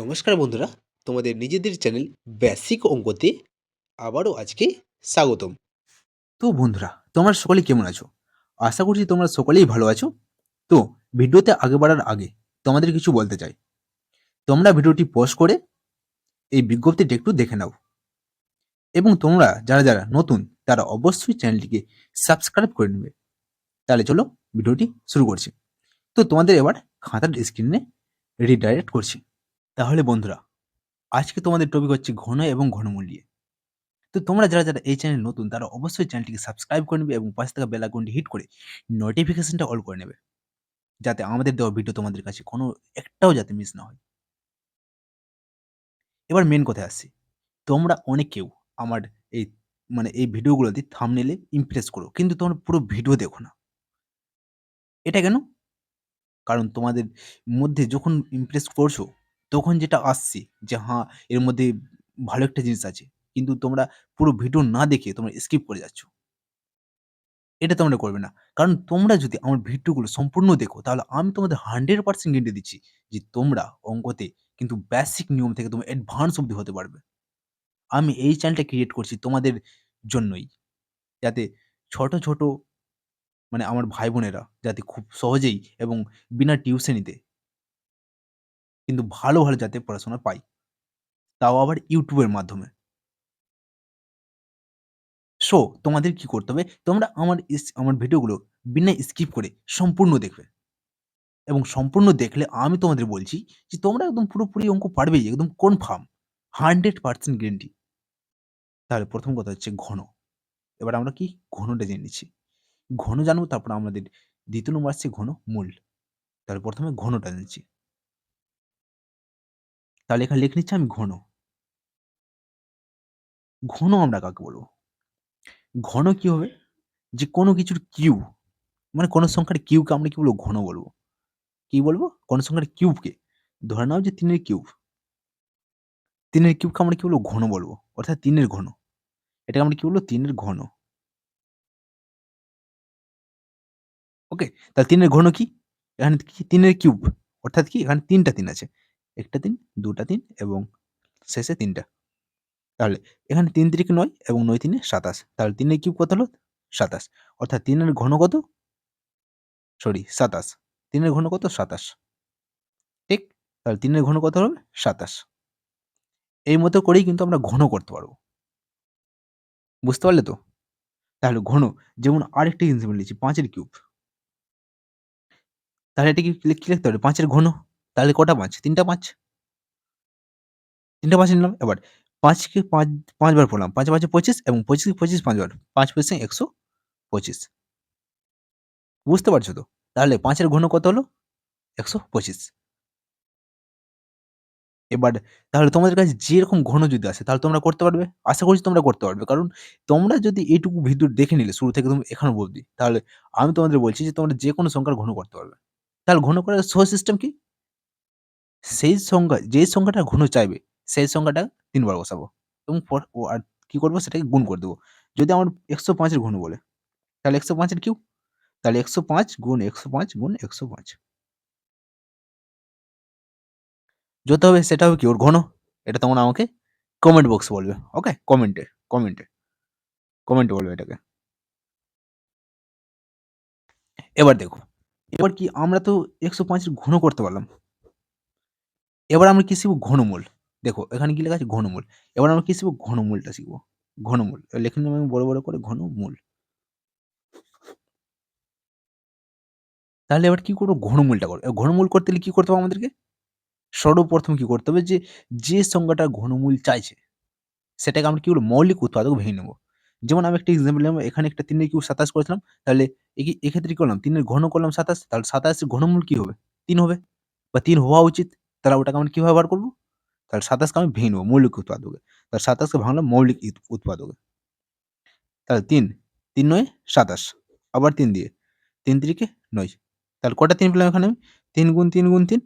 নমস্কার বন্ধুরা, তোমাদের নিজেদের চ্যানেল বেসিক অঙ্কতে আবারও আজকে স্বাগতম। তো বন্ধুরা, তোমরা সকলে কেমন আছো? আশা করছি তোমরা সকলেই ভালো আছো। তো ভিডিওতে আগে বাড়ার আগে তোমাদের কিছু বলতে চাই। তোমরা ভিডিওটি পজ করে এই বিজ্ঞপ্তিটি একটু দেখে নাও। এবং তোমরা যারা যারা নতুন, তারা অবশ্যই চ্যানেলটিকে সাবস্ক্রাইব করে নেবে। তাহলে চলো ভিডিওটি শুরু করছি। তো তোমাদের এবার খাতার স্ক্রিনে রিডাইরেক্ট করছি। তাহলে বন্ধুরা, আজকে তোমাদের টপিক হচ্ছে ঘন এবং ঘনমূল নিয়ে। তো তোমরা যারা যারা এই চ্যানেল নতুন, তারা অবশ্যই চ্যানেলটিকে সাবস্ক্রাইব করে নেবে এবং পাশে থাকা বেল আইকনটি হিট করে নোটিফিকেশনটা অল করে নেবে। যাতে আমাদের দেওয়া ভিডিও তোমাদের কাছে কোনো একটাও যাতে মিস না হয়। এবার মেন কথায় আসছি তোমরা অনেকেও আমার এই মানে এই ভিডিওগুলো ভিডিওগুলোতে থামনেলে ইমপ্রেস করো, কিন্তু তোমরা পুরো ভিডিও দেখো না। এটা কেন? কারণ তোমাদের মধ্যে যখন ইমপ্রেস করছ তখন যেটা আসছে যে হ্যাঁ এর মধ্যে ভালো একটা জিনিস আছে। কিন্তু তোমরা পুরো ভিডিও না দেখে তোমরা স্কিপ করে যাচ্ছ। এটা তোমরা করবে না। কারণ তোমরা যদি আমার ভিডিওগুলো সম্পূর্ণ দেখো, তাহলে আমি তোমাদের হান্ড্রেড পার্সেন্ট গ্যারেন্টি দিচ্ছি যে তোমরা অঙ্কতে কিন্তু বেসিক নিয়ম থেকে তুমি অ্যাডভান্স অবধি হতে পারবে। আমি এই চ্যানেলটা ক্রিয়েট করছি তোমাদের জন্যই। যাতে ছোট ছোট মানে আমার ভাই বোনেরা যাতে খুব সহজেই এবং বিনা টিউশনিতে কিন্তু ভালো ভালো যাতে পড়াশোনা পাই। তাও আবার ইউটিউবের মাধ্যমে। সো তোমাদের কি করতে হবে? তোমরা আমার আমার ভিডিওগুলো বিনা স্কিপ করে সম্পূর্ণ দেখবে। এবং সম্পূর্ণ দেখলে আমি তোমাদের বলছি যে তোমরা একদম পুরোপুরি অঙ্ক পারবেই একদম কনফার্ম হান্ড্রেড পার্সেন্ট গ্যারেন্টি তাহলে প্রথম কথা হচ্ছে ঘন। এবার আমরা কি? ঘনটা জেনে নিচ্ছি। ঘন জানব, তারপর আমাদের দ্বিতীয় নম্বর আসছে ঘন মূল। তাহলে প্রথমে ঘনটা জানছি। তাহলে এখানে লিখে নিচ্ছি আমি ঘন। ঘন আমরা কাকে বলব? ঘন কি হবে? যে কোনো কিছুর কিউ মানে কোনো সংখ্যার কিউকে আমরা কি বলব? ঘন বলব। কি বলব? কোনো সংখ্যার কিউবকে ধরে নাও যে তিনের কিউব তিনের কিউবকে আমরা কি বলব? ঘন বলব। অর্থাৎ তিনের ঘন। এটাকে আমরা কি বলব? তিনের ঘন। ওকে তাহলে তিনের ঘন কি? এখানে কি? তিনের কিউব অর্থাৎ কি? এখানে তিনটা তিন আছে। একটা তিন দুটা তিন এবং শেষে তিনটা। তাহলে এখানে তিন তিরিকে নয় এবং নয় তিনে সাতাশ। তাহলে তিনের কিউব কত হলো? সাতাশ। অর্থাৎ তিনের ঘন কত? সরি, সাতাশ। তিনের ঘন কত? সাতাশ। ঠিক? তাহলে তিনের ঘন কত হবে? সাতাশ। এই মতো করেই কিন্তু আমরা ঘন করতে পারব। বুঝতে পারলে তো? তাহলে ঘন, যেমন আরেকটি জিনিস লিখছি, পাঁচের কিউব। তাহলে এটা কি কি লিখতে হবে? পাঁচের ঘন। তাহলে কটা পাঁচ তিনটা পাঁচ তিনটা পাঁচ নিলাম, এবার পাঁচকে পাঁচ, পাঁচবার পড়লাম পাঁচ পাঁচে পঁচিশ এবং পঁচিশকে পঁচিশ পাঁচবার, পাঁচ পঁচিশে একশো পঁচিশ। বুঝতে পারছ তো? তাহলে পাঁচের ঘন কত হলো? একশো পঁচিশ। এবার তাহলে তোমাদের কাছে যেরকম ঘন যদি আসে, তাহলে তোমরা করতে পারবে? আশা করছি তোমরা করতে পারবে, কারণ তোমরা যদি এইটুকু ভিডিও দেখে নিলে, শুরু থেকে তুমি এখানে অবধি, তাহলে আমি তোমাদের বলছি যে তোমরা যে কোনো সংখ্যার ঘন করতে পারবে। তাহলে ঘন করার সহজ সিস্টেম কি? সেই সংখ্যা যেই সংখ্যাটা ঘন চাইবে, সেই সংখ্যাটা তিনবার বসাবো। এবং পর আর কি করব? সেটাকে গুণ করে দেবো। যদি আমার একশো পাঁচের ঘন বলে, তাহলে একশো পাঁচের কিউ? তাহলে একশো পাঁচ গুণ একশো পাঁচ গুণ একশো পাঁচ। যত হবে সেটা হবে কি? ওর ঘন। এটা তোমরা আমাকে কমেন্ট বক্সে বলবে। ওকে কমেন্টে কমেন্টে কমেন্টে বলবে এটাকে। এবার দেখো, এবার কি আমরা তো একশো পাঁচের ঘন করতে পারলাম? এবার আমরা কি শিখব? ঘনমূল। দেখো, এখানে কি লেখা আছে? ঘনমূল। এবার আমরা কি শিখব? ঘনমূলটা শিখব। ঘনমূল। এবার লিখে নেব আমি বড় বড় করে ঘনমূল। তাহলে এবার কি করব? ঘনমূলটা করব। ঘনমূল করতে হলে কি করতে হবে আমাদেরকে? সর্বপ্রথম কি করতে হবে যে যে সংখ্যাটা ঘনমূল চাইছে, সেটাকে আমরা কি বলব? মৌলিক উৎপাদক ভেঙে নেব। যেমন আমি একটা এক্সাম্পল নিলাম, এখানে একটা তিনের কিউ সাতাশ করেছিলাম, তাহলে একি- এক্ষেত্রে কি করলাম? তিনের ঘন করলাম সাতাশ, তাহলে সাতাশের ঘনমূল কি হবে? তিন হবে, বা তিন হওয়া উচিত। তাহলে ওটাকে আমরা কীভাবে বার করব? তাহলে সাতাশকে আমি ভেঙে নেব মৌলিক উৎপাদকে। তাহলে সাতাশকে ভাঙলাম মৌলিক উৎপাদকে। তাহলে তিন তিন নয়, সাতাশ। আবার তিন দিয়ে। তিন তিরিকে নয়। তাহলে কটা তিন পেলাম এখানে আমি? তিন গুণ তিন গুণ তিন।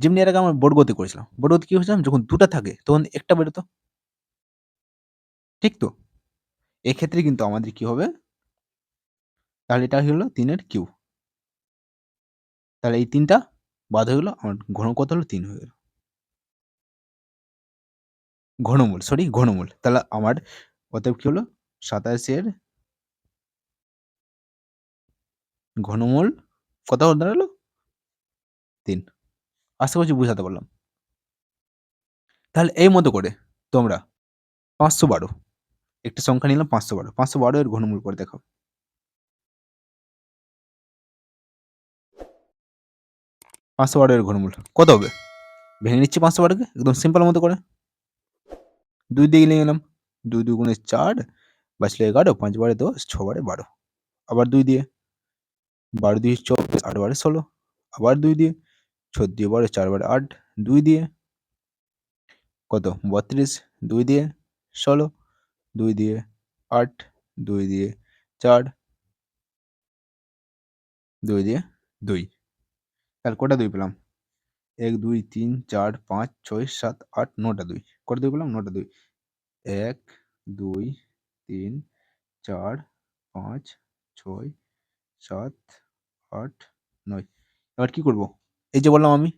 যেমনি এর আগে আমরা বড়গতি করেছিলাম। বড়গতি কি হয়েছিলাম যখন দুটা থাকে, তখন একটা বেরোতো। ঠিক তো? এক্ষেত্রে কিন্তু আমাদের কি হবে? তাহলে এটা হলো তিনের কিউ। তাহলে এই তিনটা বাদ হয়ে গেলো, আমার ঘন কত হলো? তিন হয়ে গেল। ঘনমূল সরি ঘনমূল। তাহলে আমার অতএব কি হলো? সাতাশের ঘনমূল কত দাঁড়াল? তিন। আশা করছি বুঝাতে পারলাম। তাহলে এই মতো করে তোমরা পাঁচশো বারো। একটা সংখ্যা নিলাম পাঁচশো বারো। পাঁচশো বারো এর ঘনমূল করে দেখাও। পাঁচশো বারো এর ঘনমূল কত হবে? ভেঙে নিচ্ছি পাঁচশো বারোকে একদম সিম্পল মতো করে। দুই দিয়ে নিয়ে গেলাম দুই দুগুণে চার, বাঁচলে এগারো, পাঁচ বারে দশ বারে বারো। আবার দুই দিয়ে। বারো দিয়ে চব্বিশ, আট বারে ষোলো। আবার দুই দিয়ে। চোদ্দ বারে চার বারে আট, দুই দিয়ে। কত? বত্রিশ, দুই দিয়ে ষোলো, দুই দিয়ে আট, দুই দিয়ে চার, দুই দিয়ে দুই। তাহলে কটা দুই পেলাম এক, দুই, তিন, চার, পাঁচ, ছয়, সাত, আট নটা দুই। কটা দুই পেলাম নটা দুই। এক, দুই, তিন, চার, পাঁচ, ছয়, সাত, আট, নয়। এবার কি করব? এই যে বললাম আমি,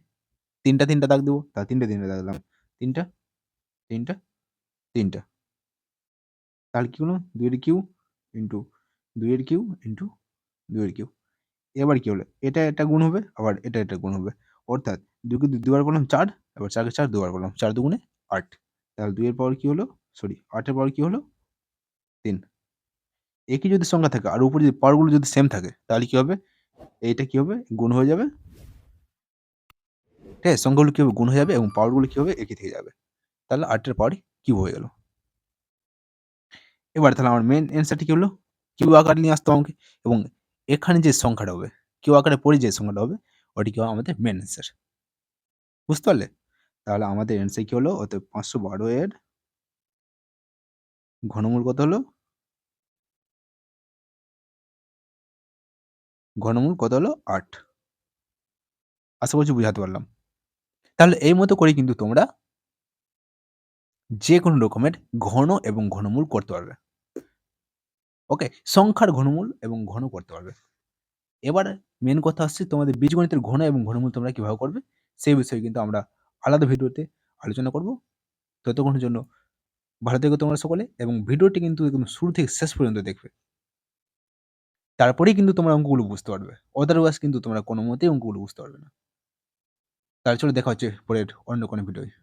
তিনটা তিনটা দাগ দেবো তা তিনটে তিনটে দাগ দিলাম। তিনটা তিনটা তিনটা। তাহলে কি হলো দুইয়ের কিউ ইন্টু, দুইয়ের কিউ ইন্টু, দুইয়ের কিউ। এবার কি হলো? এটা এটা গুণ হবে, আবার এটা এটা গুণ হবে। অর্থাৎ দুইকে দুই দুবার করলাম চার, এবার চারকে চার দুবার করলাম চার দুগুণে আট। তাহলে দুইয়ের পাওয়ার কী হলো? সরি, আটের পাওয়ার কী হলো? তিন। একই যদি সংখ্যা থাকে, আর উপরে যদি পাওয়ারগুলো যদি সেম থাকে, তাহলে কী হবে? এইটা কী হবে? গুণ হয়ে যাবে। ঠিক আছে, সংখ্যাগুলো কি হবে? গুণ হয়ে যাবে এবং পাওয়ারগুলো কী হবে? একই থেকে যাবে। তাহলে আটের পাওয়ার কিউ হয়ে গেল। এবার তাহলে আমার মেন অ্যান্সারটি কী হলো? কিউ আকার নিয়ে আসতো আমাকে। এবং এখানে যে সংখ্যাটা হবে, কেউ আকারে পড়ে যে সংখ্যাটা হবে, ওটি কেউ আমাদের মেন অ্যান্সার বুঝতে পারলে? তাহলে আমাদের অ্যান্সার কী হলো? অতএব পাঁচশো বারো এর ঘনমূল কত হলো? ঘনমূল কত হলো? আট। আশা করছি বুঝাতে পারলাম। তাহলে এই মতো করে কিন্তু তোমরা যে কোনো রকমের ঘন এবং ঘনমূল করতে পারবে। ওকে সংখ্যার ঘনমূল এবং ঘন করতে পারবে। এবার মেন কথা হচ্ছে তোমাদের বীজগণিতের ঘন এবং ঘনমূল তোমরা কীভাবে করবে, সেই বিষয়ে কিন্তু আমরা আলাদা ভিডিওতে আলোচনা করব। ততক্ষণের জন্য ভালো থেকো তোমরা সকলে এবং ভিডিওটি কিন্তু একদম শুরু থেকে শেষ পর্যন্ত দেখবে। তারপরেই কিন্তু তোমরা অঙ্কগুলো বুঝতে পারবে। অদারওয়াইজ কিন্তু তোমরা কোনো মতেই অঙ্কগুলো বুঝতে পারবে না। তাহলে চলো দেখা হচ্ছে পরের অন্য কোনো ভিডিওয়।